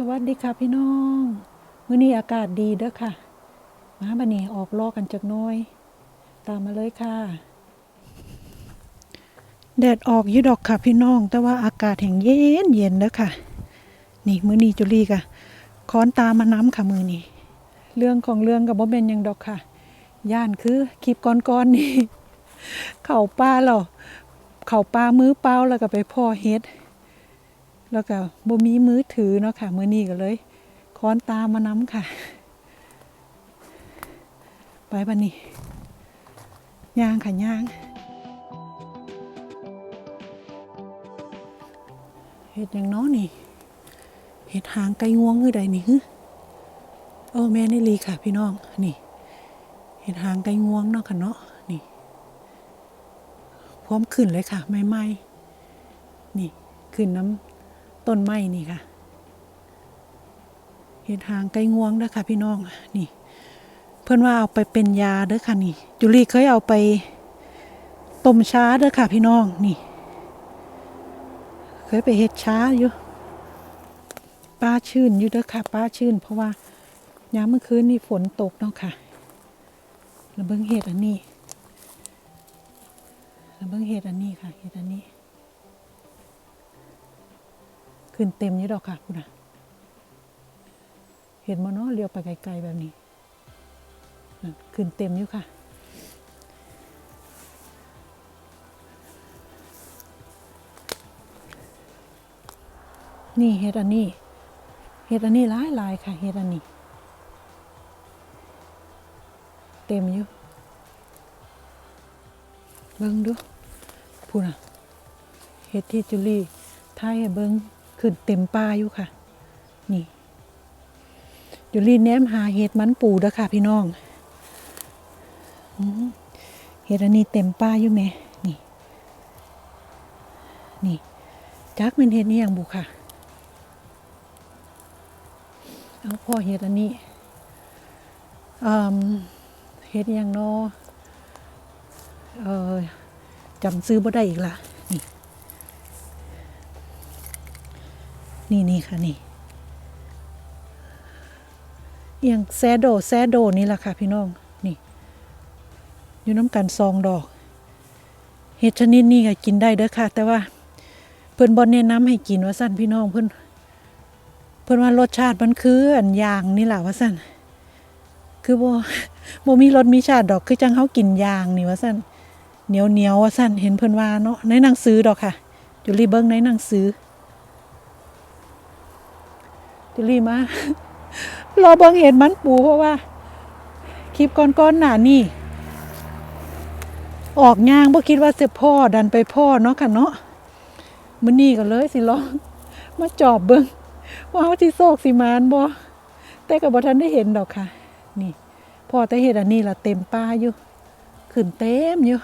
สวัสดีค่ะพี่น้องมื้อนี้อากาศดีเด้อค่ะ มาบันนี้ออกลอกกันจักน้อย ตามมาเลยค่ะ แดดออกยี่ดอกค่ะพี่น้อง แต่ว่าอากาศแห่งเย็นเย็นเด้อค่ะ นี่มื้อนี้จุลีกะค้อนตามาน้ำค่ะมือนี้ เรื่องของเรื่องกับบ่เป็นยังดอกค่ะ ย่านคือคลิปก้อนๆนี่ เข่าป้าเราเข่าป้ามือเปล่าแล้วก็ไปพ่อเฮ็ด แล้วก็บ่มีมือถือเนาะค่ะมือนี้ก็เลย ค้อนตามมาน้ำค่ะ ไปบันนี้ย่างค่ะย่างเห็ดอย่างน้อนี่เห็ดหางไก่งวงคือใดนี่ฮึโอ้แม่นี่ลีค่ะ พี่น้องนี่เห็ดหางไก่งวงเนาะค่ะเนาะนี่ พร้อมขึ้นเลยค่ะไม่ไหมนี่ขึ้นน้ำ ต้นไม้นี่ค่ะเห็ดหางไก่งวงเด้อค่ะ พี่น้องนี่ เพื่อนว่าเอาไปเป็นยาเด้อค่ะนี่ จุลีเคยเอาไปต้มช้าเด้อค่ะ พี่น้องนี่ เคยไปเฮ็ดช้าอยู่ป้าชื่นอยู่เด้อค่ะ ป้าชื่น เพราะว่ายามเมื่อคืนนี่ฝนตกเนาะค่ะแล้วเบิ่งเห็ดอันนี้แล้วเบิ่งเห็ดอันนี้ค่ะเห็ดอันนี้ ขึ้นเต็มอยู่ดอกค่ะคุณอะเห็นมาเนาะเลี้ยวไปไกลๆแบบนี้ ขึ้นเต็มอยู่ค่ะ นี่เห็ดอันนี้เห็ดอันนี้หลายลายค่ะเห็ดอันนี้ เต็มอยู่เบิ้งดูพูน่ะเห็ดที่จุลีท้ายให้เบิ้ง ขึ้นเต็มป่าอยู่ค่ะ นี่จุลีแนมหาเห็ดมันปูด้อค่ะ พี่น้องเห็ดอันนี้เต็มป้าอยู่แม่นี่ นี่จักเป็นเห็ดนี่อย่างบุค่ะ เอาพ่อเห็ดอันนี้เห็ดอย่างนอออจำซื้อบ่ได้อีกละนี่ นี่นี่ค่ะนี่อย่างแซโดแซโดนี่แหละค่ะพี่น้องนี่อยู่น้ำกันซองดอกเห็ดชนิดนี้ก็กินได้เด้อค่ะ แต่ว่าเพิ่นบ่แนะนำให้กินว่าสั่นพี่น้องเพิ่นเพิ่นว่ารสชาติมันคืออันยางนี่แหละว่าสั่นคือบ่บ่มีรสมีชาติดอกคือจังเฮากินยางนี่ว่าสั่นเหนียวเหนียวว่าสั่นเห็นเพิ่นว่าเนาะในหนังสือดอกค่ะจุลีเบิ่งในหนังสือ จุลีมารอเบิ่งเห็ดมันปูเพราะว่า คลิปก่อนๆหนานี่ ออกย่างบ่คิดว่าจะพ่อดันไปพ่อเนาะค่ะเนาะมื้อนี้ก็เลยสิลองมาจอบเบิ่งว่าเฮาสิโศกสิมานบ่แต่ก็บ่ทันได้เห็นดอกค่ะ นี่พ่อแต่เฮ็ดอันนี้ล่ะเต็มป่าอยู่ขึ้นเต็มอยู่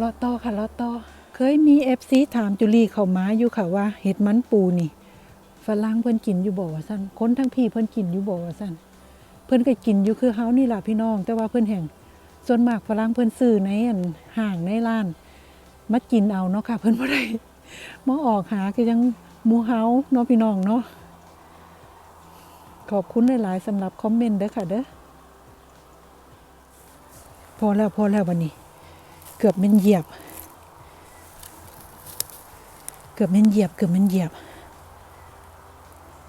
รอตอค่ะรอตอเคยมี FC ถามจุลีเขามาอยู่ค่ะว่าเห็ดมันปูนี่ ฝรั่งเพิ่นกินอยู่บ่ว่าซั่นคนทั้งพี่เพิ่นกินอยู่บ่ว่าซั่นเพิ่นก็กินอยู่คือเฮานี่ล่ะพี่น้อง แต่ว่าเพิ่นแห่งส่วนมากฝรั่งเพิ่นซื้อในอันห้างในร้านมากินเอาเนาะค่ะ เพิ่นบ่ได้มาออกหาคือยังหมูเฮาเนาะพี่น้องเนาะขอบคุณหลายๆสำหรับคอมเมนต์เด้อค่ะเด้อพอแล้วพอแล้ววันนี้ เกือบมันเหยียบ เกือบมันเหยียบ เกือบมันเหยียบ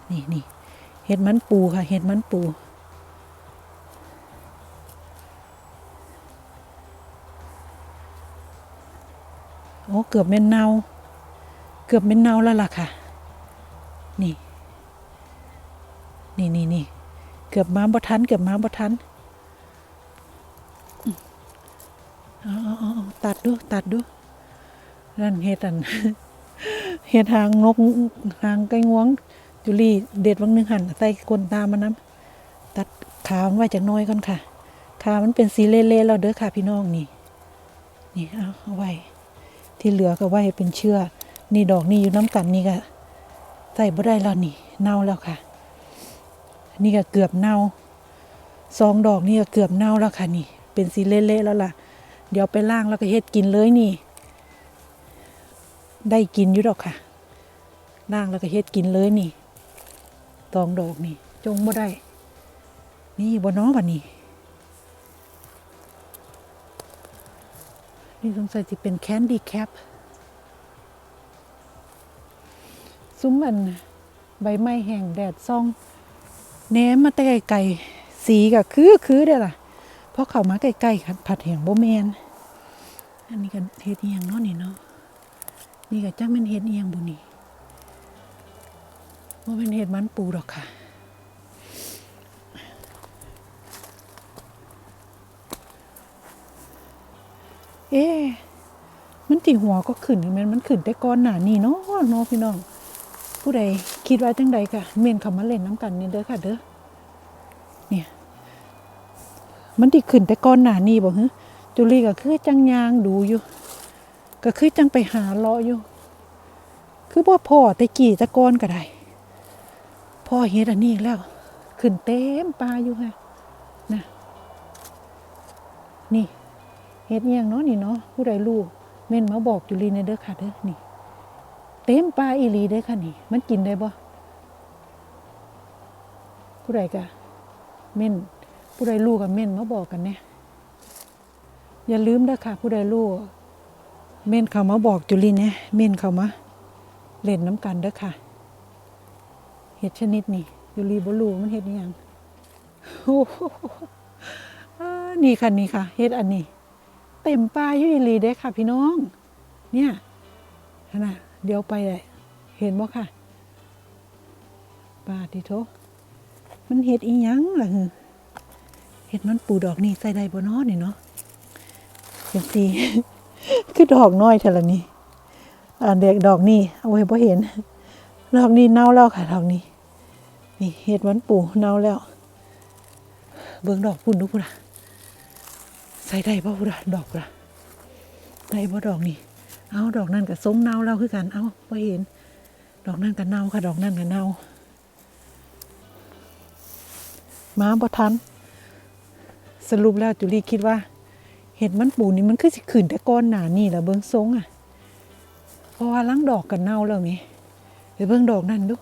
นี่นี่เห็ดมันปูค่ะ เห็ดมันปู โอ้ เกือบเป็นเนาเกือบเป็นเนาแล้วล่ะค่ะ นี่ นี่นี่นี่เกือบมาบ่ทัน เกือบมาบ่ทันอืมเอตัดดู ตัดดู นั่นเห็ดอันเห็ดหางนกหางไก่งวง จุลีเด็ดวังนึงหันใส่กลนตามมันน้ำตัดขามันไว้จากน้อยก่อนค่ะขามันเป็นสีเละๆแล้วเด้อค่ะพี่น้องนี่ นี่เอาเอาไว้ ที่เหลือก็ไว้ให้เป็นเชื่อ นี่ดอกนี่อยู่น้ำกันนี่ก็ใส่บ่ได้แล้วนี่ เน่าแล้วค่ะ นี่ก็เกือบเน่าสองดอกนี่ก็เกือบเน่าแล้วค่ะนี่ เป็นสีเละๆแล้วล่ะ เดี๋ยวไปล่างแล้วก็เฮ็ดกินเลยนี่ ได้กินอยู่ดอกค่ะล่างแล้วก็เฮ็ดกินเลยนี่ ตองดอกนี่ จงบ่ได้ นี่บ่เน้อบัดนี้ นี่สงสัยจะเป็นแคนดี้แคปซุ้มอันใบไม้แห้งแดดซ่องแหนมมาแต่ไกลๆสีก็คือคือได้ล่ะเพราะเขามาใกล้ๆคันผัดแห้งบ่แมนอันนี้ก็เฮ็ดอียงเนาะนี่เนาะนี่ก็จักแม่นเฮ็ดอียงบ่นี่ บ่แม่นเฮ็ดมันปูดอกค่ะ เอ๊มันตีหัวก็ขึ้นแม่นมันขึ้นแต่ก่อนหนานี้เนาะเนาะพี่น้อง ผู้ใดคิดไว่าจังใดก็เมนเขามาเล่นน้ำกันนี่เด้อค่ะเด้อเนี่ย มันติขึ้นแต่ก่อนหนานี้บ่ฮึจุลีก็คือจังยางดูอยู่ ก็คือจังไปหาเลาะอยู่ คือบ่พ่อแต่กี่ตะกอนก็ได้ พ่อเฮ็ดอันนี้แล้ว ขึ้นเต็มปลาอยู่ค่ะนะนี่เฮ็ดยังเนาะนี่เนาะผู้ใดรู้เม่นมาบอกจุลีในเด้อค่ะเด้อนี่ เต็มปลาอีลีได้อค่ะนี่ มันกินได้บ่ผู้ใดกะเม่นผู้ใดรู้กับเม่นมาบอกกันเนี่ยอย่าลืมเด้อค่ะ ผู้ใดรู้เม่นเขามาบอกจุลินเนี่ยเม่นเขามาเล่นน้ำกันเด้อค่ะ เห็ดชนิดนี้จุลีบรูมันเห็ดอิหยังโอ้โหนี่ค่ะนี่ค่ะเห็ดอันนี้ เต็มปลาอยู่อีหลีเด้ค่ะ พี่น้อง เนี่ยนะเดี๋ยวไปเลยเห็นบ่ค่ะปลาดิโทมันเห็ดอีหยังล่ะหือเห็ดมันปูดอกนี่ใส่ได้บ่นาะนี่เนาะเป็นสีคือดอกน้อยเท่าละนี่อ่าเด็กดอกนี่เอาไว้บ่เห็นดอกนี้เน่าแล้วค่ะดอกนี้ นี่เห็ดมันปูเน่าแล้ว เบิ่งดอกพุ่นดูพุ่นอะใส่ได้บ่พุ่นอะดอกพุ่นอะได้บ่ดอกนี่เอาดอกนั่นกับทรงเน่าแล้วคือกันเอาพอเห็น ดอกนั่นกับเน่าค่ะดอกนั่นกับเน่ามาบ่ทันสรุปแล้วจุลีคิดว่า เห็ดมันปูนี่มันคือสิขืนแต่ก้อนหนานี่แหละเบิ้งทรงอะเพราะว่าล้างดอกกันเน่าแล้วมีไปเบิ้งดอกนั่นดู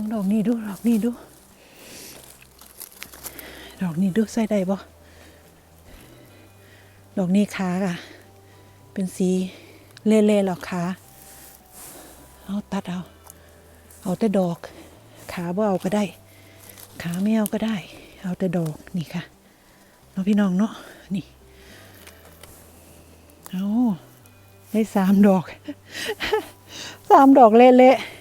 บิ้งดอกนี่ดูดอกนี่ดู ดอกนี่ดูใส่ได้บ่ดอกนี้ขาค่ะ เป็นสีเล่ๆหรอกขาเอาตัดเอา เอาแต่ดอก ขาบ่เอาก็ได้ ขาไม่เอาก็ได้ เอาแต่ดอกนี่ค่ะเนาะพี่น้องเนาะนี่เอาได้สามดอกสามดอกเละๆ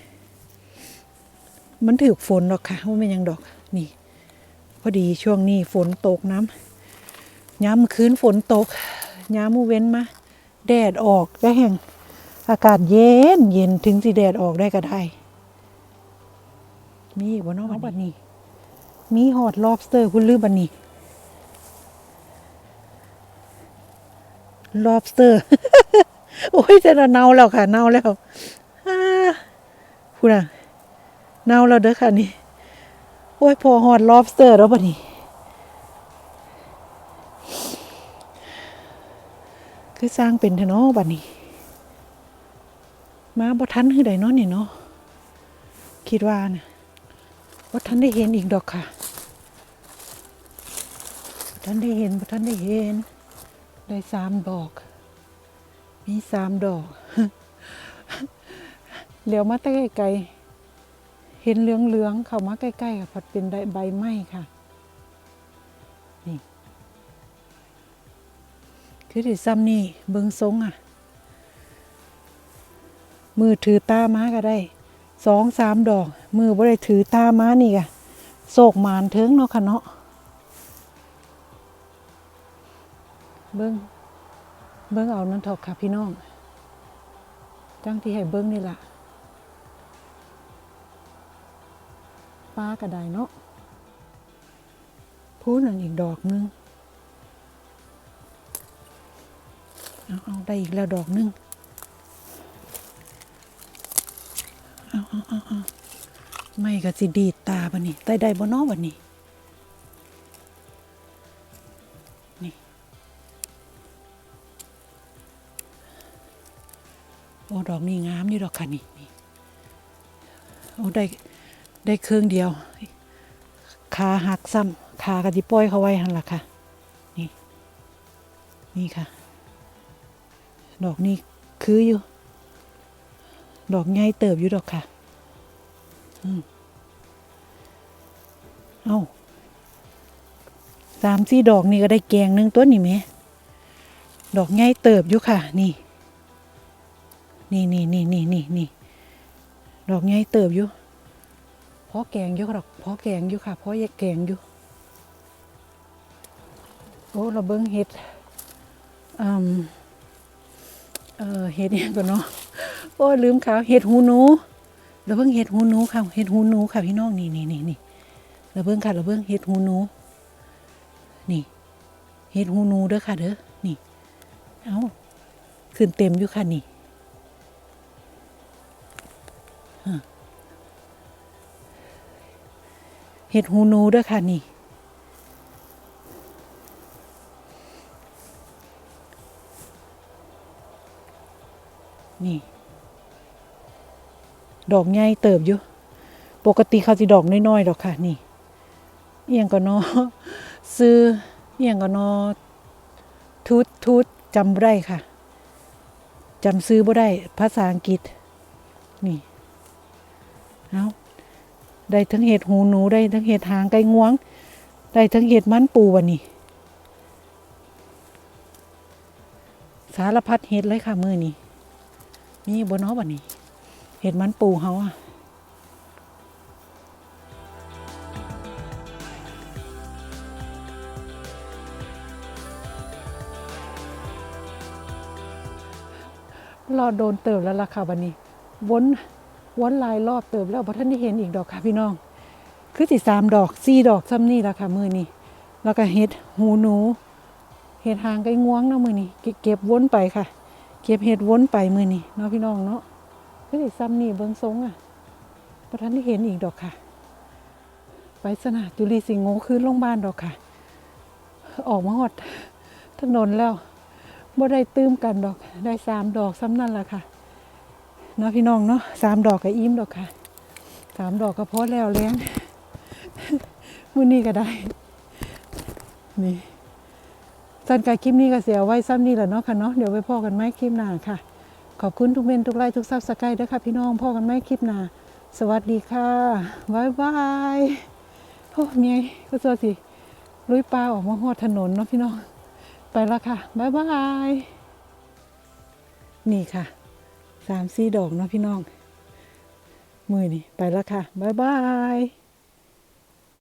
มันถือฝนหรอกค่ะว่ามันยังดอกนี่ พอดีช่วงนี้ฝนตกน้ำย้ำคืนฝนตกย้ำมูเว้นมาแดดออกได้แห่งอากาศเย็นเย็นถึงสิแดดออกได้ก็ได้ มีบ่เนาะบัดนี้ มีหอด lobster คุณลือบันนี้ lobster โอ้ยจะเน่าแล้วค่ะ เน่าแล้วอ่าพูดอะ เน่าแล้วเด้อค่ะนี่โอ้ยพอหอด lobster แล้วบัดนี้คือสร้างเป็นเถอะเนาะบัดนี้ มาบ่ทันคือใดเนาะนี่เนาะคิดว่านะบ่ทันได้เห็นอีกดอกค่ะบ่ทันได้เห็นบ่ทันได้เห็น ได้สามดอก มีสามดอก เหลียวมาใกล้ไกลๆ เห็นเหลืองๆเข้ามาใกล้ๆค่ะผัดเป็นใบไม้ค่ะนี่คือที่ซ้ำนี่เบิงทรงอะ มือถือตาม้าก็ได้สองสามดอก มือบ่ได้ถือตาม้านี่กะโศกมานเถิงเนาะค่ะเนาะเบิ้งเบิ้งเอานั่นเถอะค่ะพี่น้องจังที่ให้เบิ้งนี่แหละ ป้ากระไดเนาะพูดนั่นอีกดอกนึงเอาเอาได้อีกแล้วดอกนึงเอาเอาเอาเอาไม่ก็สิดีดตาบันนี้ได้ได้บ่เนอบันนี้นี่ โอ้ดอกนี่งามนี่ดอกค่ะนี่นี่โอ้ได้ ได้เครื่องเดียวขาหักซ้ำขากระจิปล่อยเขาไว้หันล่ะค่ะ นี่ นี่ค่ะ ดอกนี้คืออยู่ ดอกใหญ่เติบอยู่ดอกค่ะอืมเอาสามสี่ดอกนี่ก็ได้แกงหนึ่งตัวนี่ไหม ดอกใหญ่เติบอยู่ค่ะ นี่ นี่นี่นี่นี่นี่นี่ดอกใหญ่เติบอยู่ พาะแกงอยู่ค่ะดอกเพาะแกงอยู่ค่ะเพาะแกงอยู่ โอ้เราเบิ้งเห็ดอืมเออเห็ดเนี่ยก่อนเนาะโอ้ลืมข่าวเห็ดหูหนูเราเบิ้งเห็ดหูหนูค่ะเห็ดหูหนูค่ะพี่น้องนี่นี่นี่นี่เราเบิ้งค่ะเราเบิ้งเห็ดหูหนู นี่เห็ดหูหนูเด้อค่ะเด้อนี่ เอาขึ้นเต็มอยู่ค่ะนี่ฮ เห็ดหูหนูด้อค่ะนี่ นี่ ดอกใหญ่เติบอยู่ ปกติเขาสิดอกน้อยๆดอกค่ะ นี่เอียงก็นอซื้อเอียงก็นอทูตทูตจำบ่ได้ค่ะจำซื้อบ่ได้ภาษาอังกฤษ นี่ เอา ได้ทั้งเห็ดหูหนูได้ทั้งเห็ดหางไก่งวง ได้ทั้งเห็ดมันปูวันนี้ สารพัดเห็ดเลยค่ะมือนี้มีบนน้อวันนี้ เห็ดมันปูเฮาอะรอโดนเติบแล้วล่ะค่ะวันนี้วน วนลายรอบเติบแล้วพอท่านได้เห็นอีกดอกค่ะพี่น้อง คือสิสามดอกสี่ดอกซ้ำนี่ละค่ะมือนี้แล้วก็เห็ดหูหนู เห็ดหางไก่งวงเนาะมือนี้เก็บวนไปค่ะ เก็บเห็ดวนไปมือนี้เนาะพี่น้องเนาะคือสิซ้ำนี่เบิ้งทรงอะพอท่านได้เห็นอีกดอกค่ะ ไปสนะจุลีสิงโง่คืนโรงพยาบาลดอกค่ะ ออกมาหอดถนนแล้วบ่ได้ตื้มกันดอก ได้สามดอกซ้ำนั่นแหละค่ะ เนาะพี่น้องเนาะสามดอกก็อิ่มดอกค่ะสามดอกก็พอแล้วเลี้ยงมื้อนี้ก็ได้ นี่สันกายคลิปนี้ก็เสียไว้ซ้ำนี่แหละเนาะค่ะเนาะเดี๋ยวไปพ่อกันไหมคลิปหน้าค่ะ ขอบคุณทุกเมนทุกไลค์ทุกซับสไครต์ด้วยค่ะพี่น้องพ่อกันไหมคลิปหน้า สวัสดีค่ะบ๊ายบายโอ้เมียก็ตัวสิลุยปลาออกมาหอดถนนเนาะพี่น้องไปแล้วค่ะบ๊ายบายนี่ค่ะ สามสี่ดอกเนาะพี่น้อง มือนี่ไปแล้วค่ะ บ๊ายบาย